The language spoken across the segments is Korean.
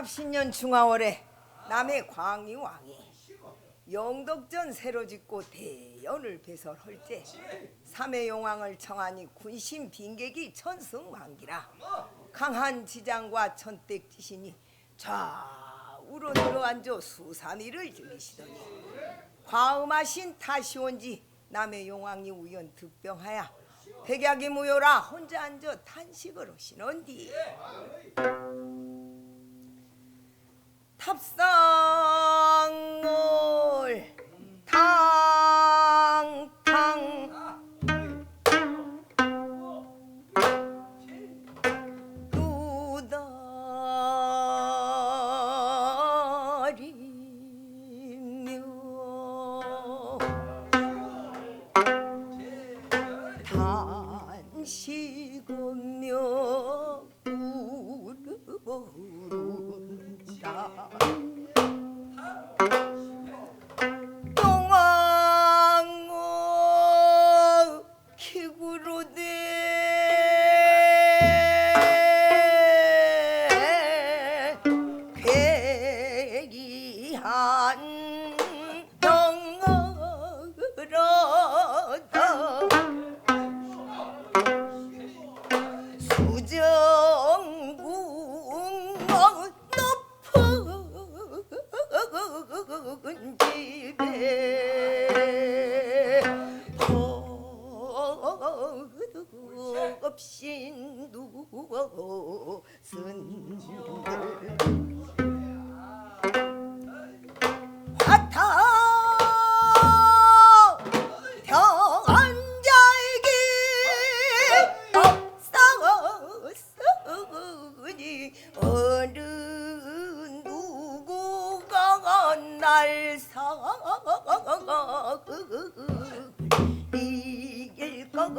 갑신년 중하월에 남해 광희 왕이 영덕전 새로 짓고 대연을 배설할 때 삼해 용왕을 청하니 군심 빈객이 천승만기라. 강한 지장과 천택지신이 좌우로 들어앉아 수삼일을 즐기시더니 과음하신 타시온지 남해 용왕이 우연 득병하여 백약이 무효라 혼자 앉아 탄식을 하시는디 탑상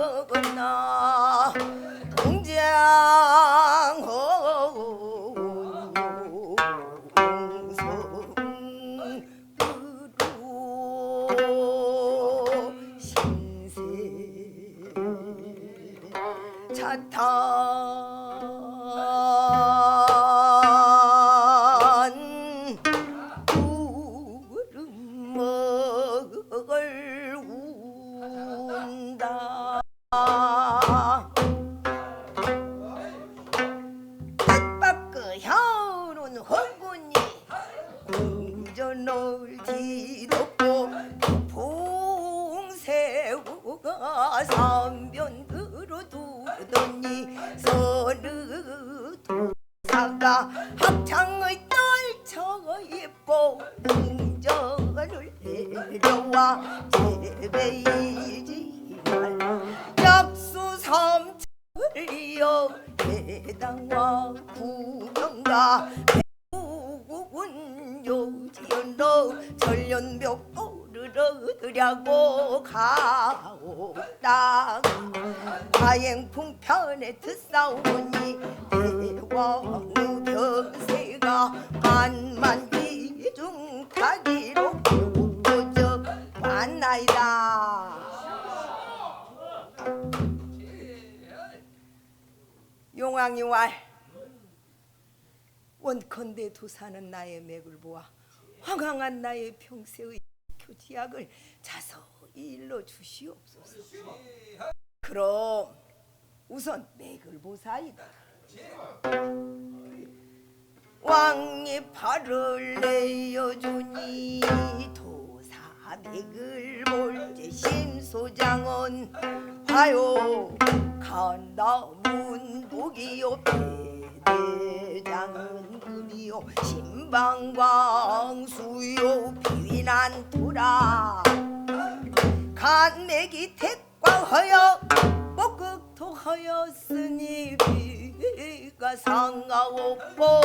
거구나 가오다 가행풍 편에 드싸우니 대왕 병세가 반만기중 가기로 보저 만나이다. 용왕이 왈 원컨대 도사는 나의 맥을 보아 황황한 나의 평세의 교지약을 자서 히 일러 주시옵소서. 그럼 우선 맥을 보사이다. 왕이 팔을 내어주니 도사 맥을 볼때 신소장은 하요 간다 문복이요 대장은 금이요 신방광수요 비위난 도라 간맥이 택과하여 목극토하였으니 비가 상하옵고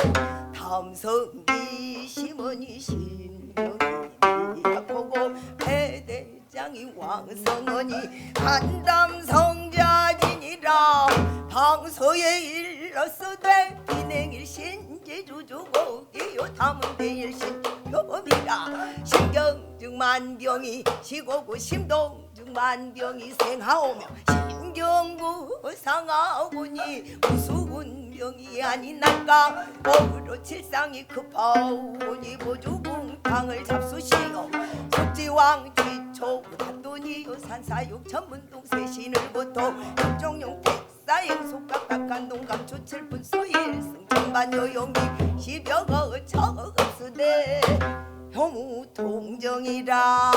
탐성이 심은이 신명이 약하고 배대장이 왕성하니 간담성자진이라 방서에 일렀으되 비냉일 신 제주주고기요 담은대일신 표범이라. 신경중 만병이 시고구 심동중 만병이 생하오며 신경구 상하오니 우수군 만병이 아니날까? 어으로 칠상이 급하오니 보조궁탕을 잡수시오. 숙지왕 지초 단돈이요 산사육 전문동 세신을 보통 각종용 택 사행 속각각한 동감 조칠분 수일 승천반 요용이 시벼거 처없으되 효무 동정이라.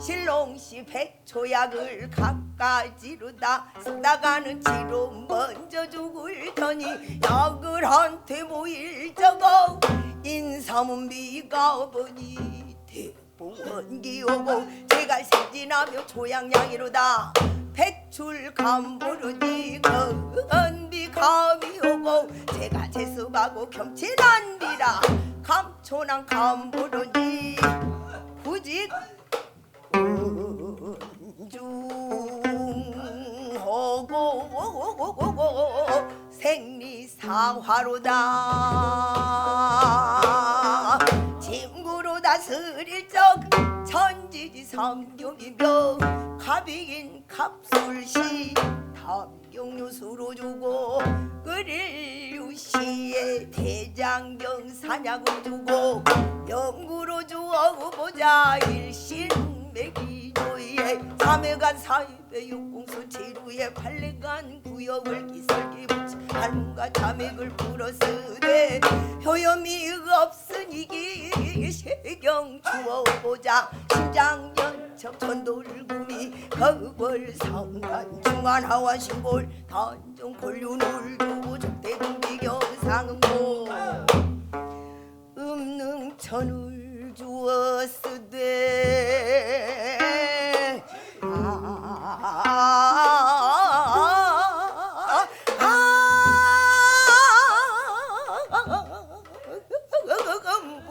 실롱시 백초약을 각가지르다 쓰다가는 지로 먼저 죽을 터니 약을 한테 모일 적어 인사문비가 보니 대보원기 오고 제가 생진하며 조양양이로다 백출 감부르니 건비 감이 오고 제가 재수하고 비라. 감초난 감부르니 부직 중호고 생리사화로다. 짐구로 다스릴 적 천지지 삼경이며 갑이긴 갑술시 담경유수로 주고 끓일 유시에 대장경 사냥을 주고 영구로 주어 보자 일신매기조에 삼회간 사입의 육공수 지루에 팔레간 구역을 기설기 붙이 할문과 자맥을 불어쓰되 효염이 없으니 세경 주어 보자 심장연척 천돌구미 거걸 상간 중안하와 신골 단종 권륜을 두고 적대군비 경상고 음능천을 주었으되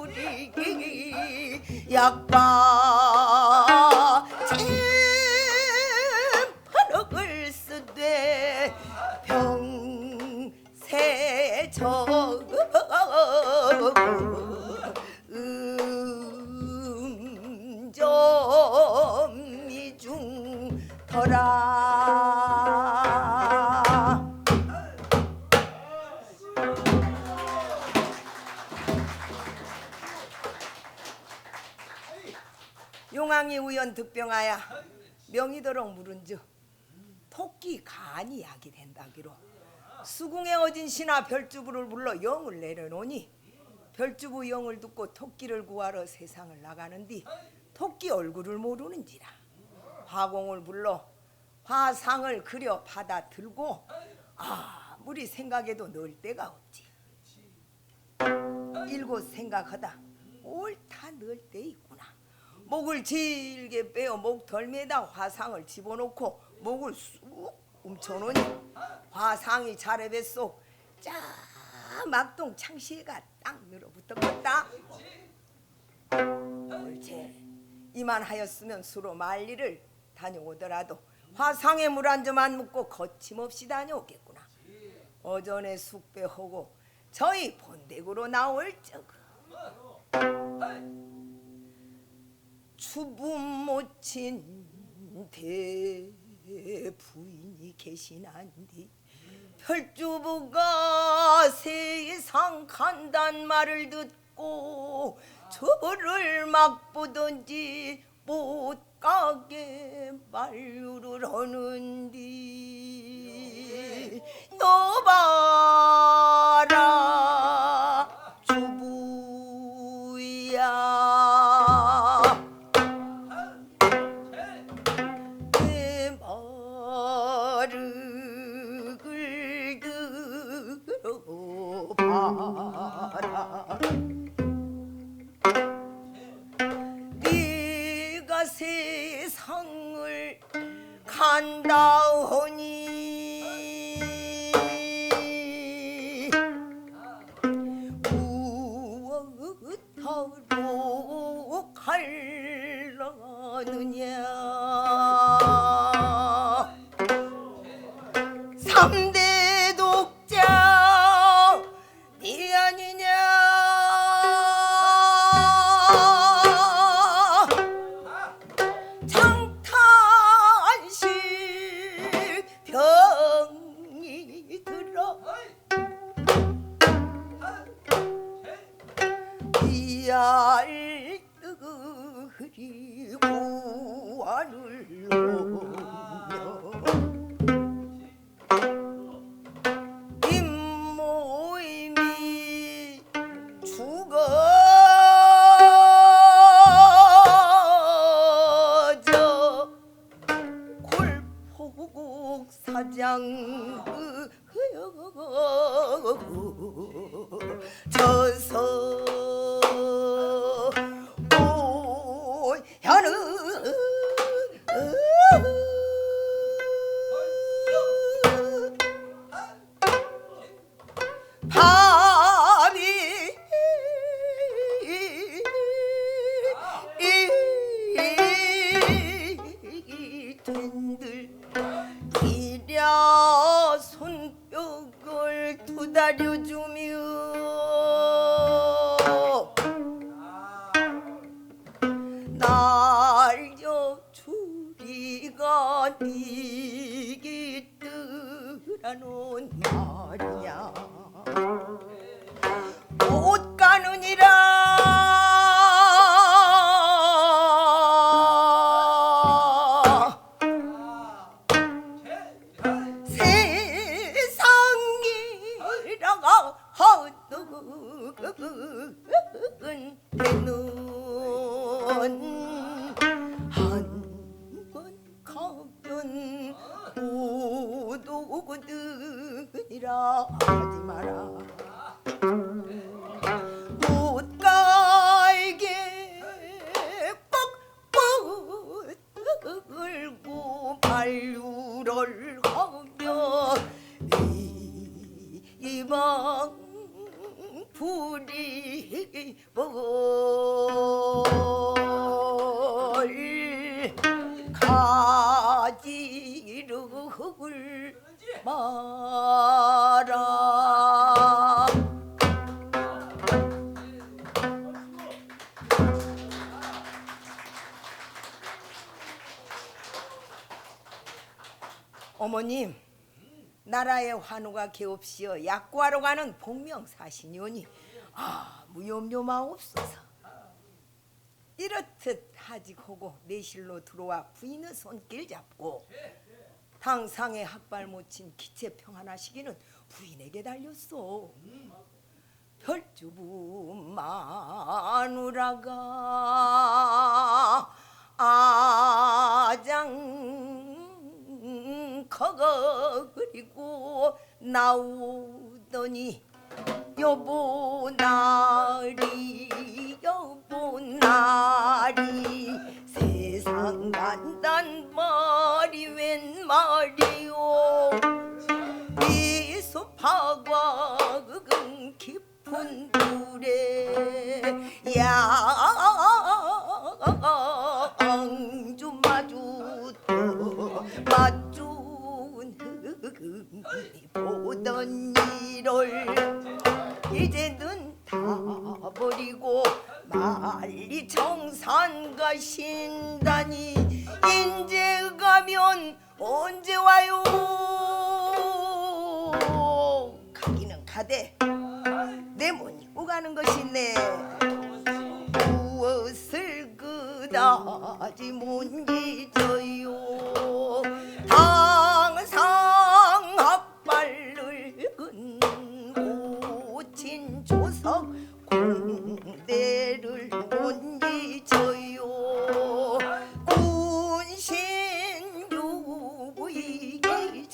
아무리 약바 득병하여 명이도록 물은즉 토끼 간이 약이 된다기로 수궁에 어진 신하 별주부를 불러 영을 내려놓으니 별주부 영을 듣고 토끼를 구하러 세상을 나가는디 토끼 얼굴을 모르는지라 화공을 불러 화상을 그려 받아 들고 아무리 생각해도 넣을 데가 없지. 일곱 생각하다 옳다 넣을 데 있구나 목을 질게 빼어 목 덜매다 화상을 집어넣고 목을 쑥 움켜놓으니 화상이 자레배 속짜 막동 창시가 딱 늘어붙었겠다. 옳지. 이만하였으면 수로 만리를 다녀오더라도 화상에 물 한 점 안 묻고 거침없이 다녀오겠구나. 어전에 숙배하고 저희 본댁으로 나올 적은 주부 모친 대부인이 계시난디 별주부가 세상 간단 말을 듣고 저를 막 보던지 못 가게 만류를 하는디. 여봐 사장 저서 손뼉을 두다려주며. 날려 주리가 니기뜨라는 오 어머님 나라의 환우가 개없이여 약구하러 가는 복명사신이오니 아 무염료마옵소서. 이렇듯 하직하고 내실로 들어와 부인의 손길 잡고 당상에 학발 못친 기체 평안하시기는 부인에게 달렸소. 별주부 마누라가 아장 커거 그리고 나오더니 여보 나리 여보 나리 세상 간단 말이 웬 말이오 이 숲하과 그금 깊은 물에 양주 맞춘 흑이 보던 일을 이제는 다 버리고 말리 청산 가신다니. 인제 가면 언제 와요? 가기는 가되 내못 입고 가는 것이네. 무엇을 그다지 못잊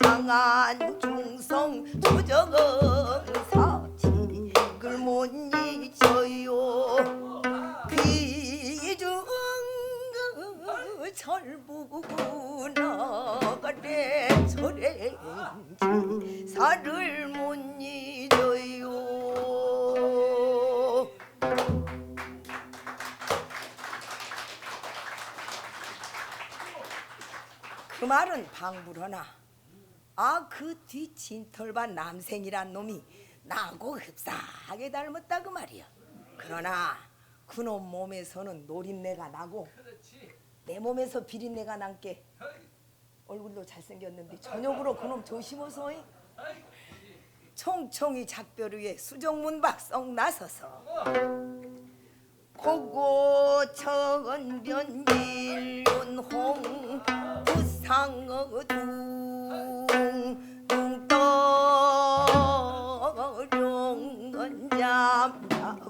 장안 중성 조정은 사직을 못 잊어요. 비중 철부구 나가래 소렌지 살을 못 잊어요. 그 말은 방불허나 아 그 뒤 진털반 남생이란 놈이 나하고 흡사하게 닮았다 그 말이야 그러나 그놈 몸에서는 노린내가 나고 내 몸에서 비린내가 남게 얼굴도 잘생겼는데 저녁으로 그놈 조심어서 이. 총총이 작별 위에 수정문박성 나서서 고고 천변 일륜홍 부상어둥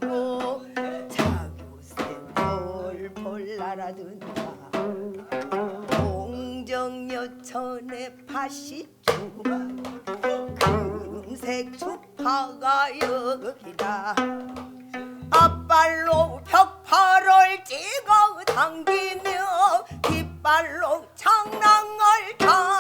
고 자교새 벌벌 날아든다 공정여천의 파 다시 주 금색 주파가 여기다. 앞발로 벽파를 찍어 당기며 뒷발로 장랑을 탕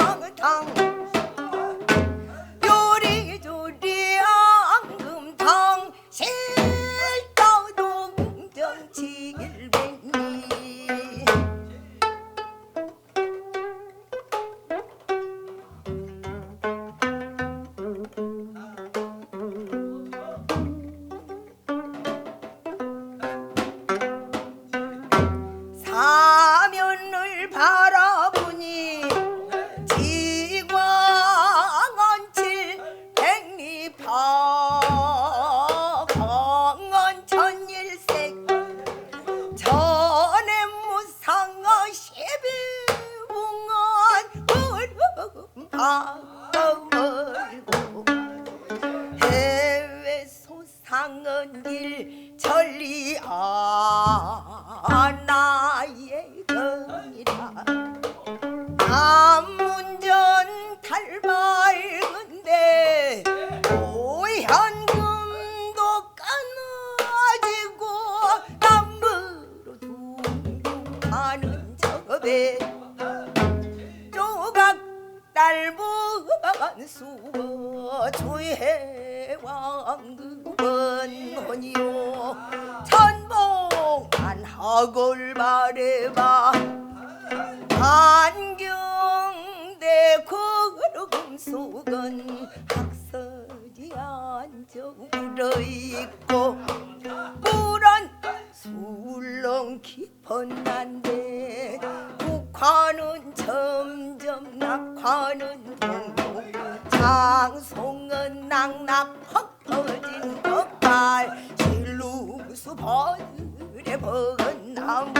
깊은 난데 북한은 점점 낙하는 동로 장송은 낙낙 퍽 터진 덕발 실루수 버들에 버은 나무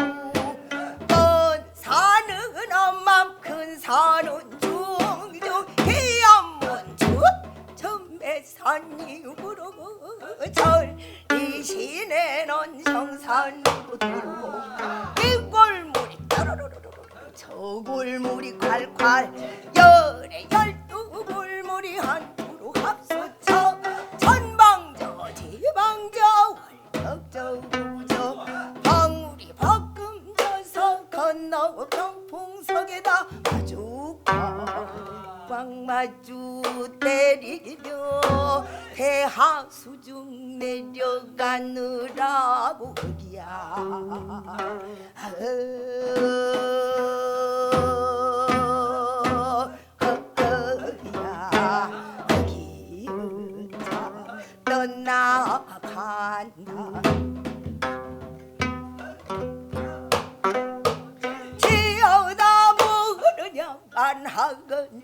큰 산은 엄맘 큰 산은 중중 기암문 주 전매산이 우르 절 이 시내는 성산으로 들고 이 골물이 따르르르르 저 골물이 콸콸. 열에 열두 골물이 한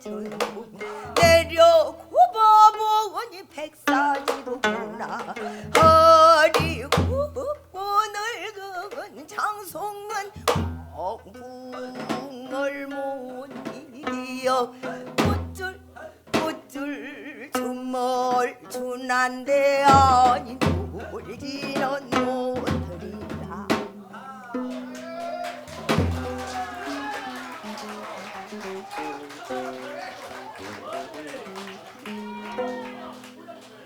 안하건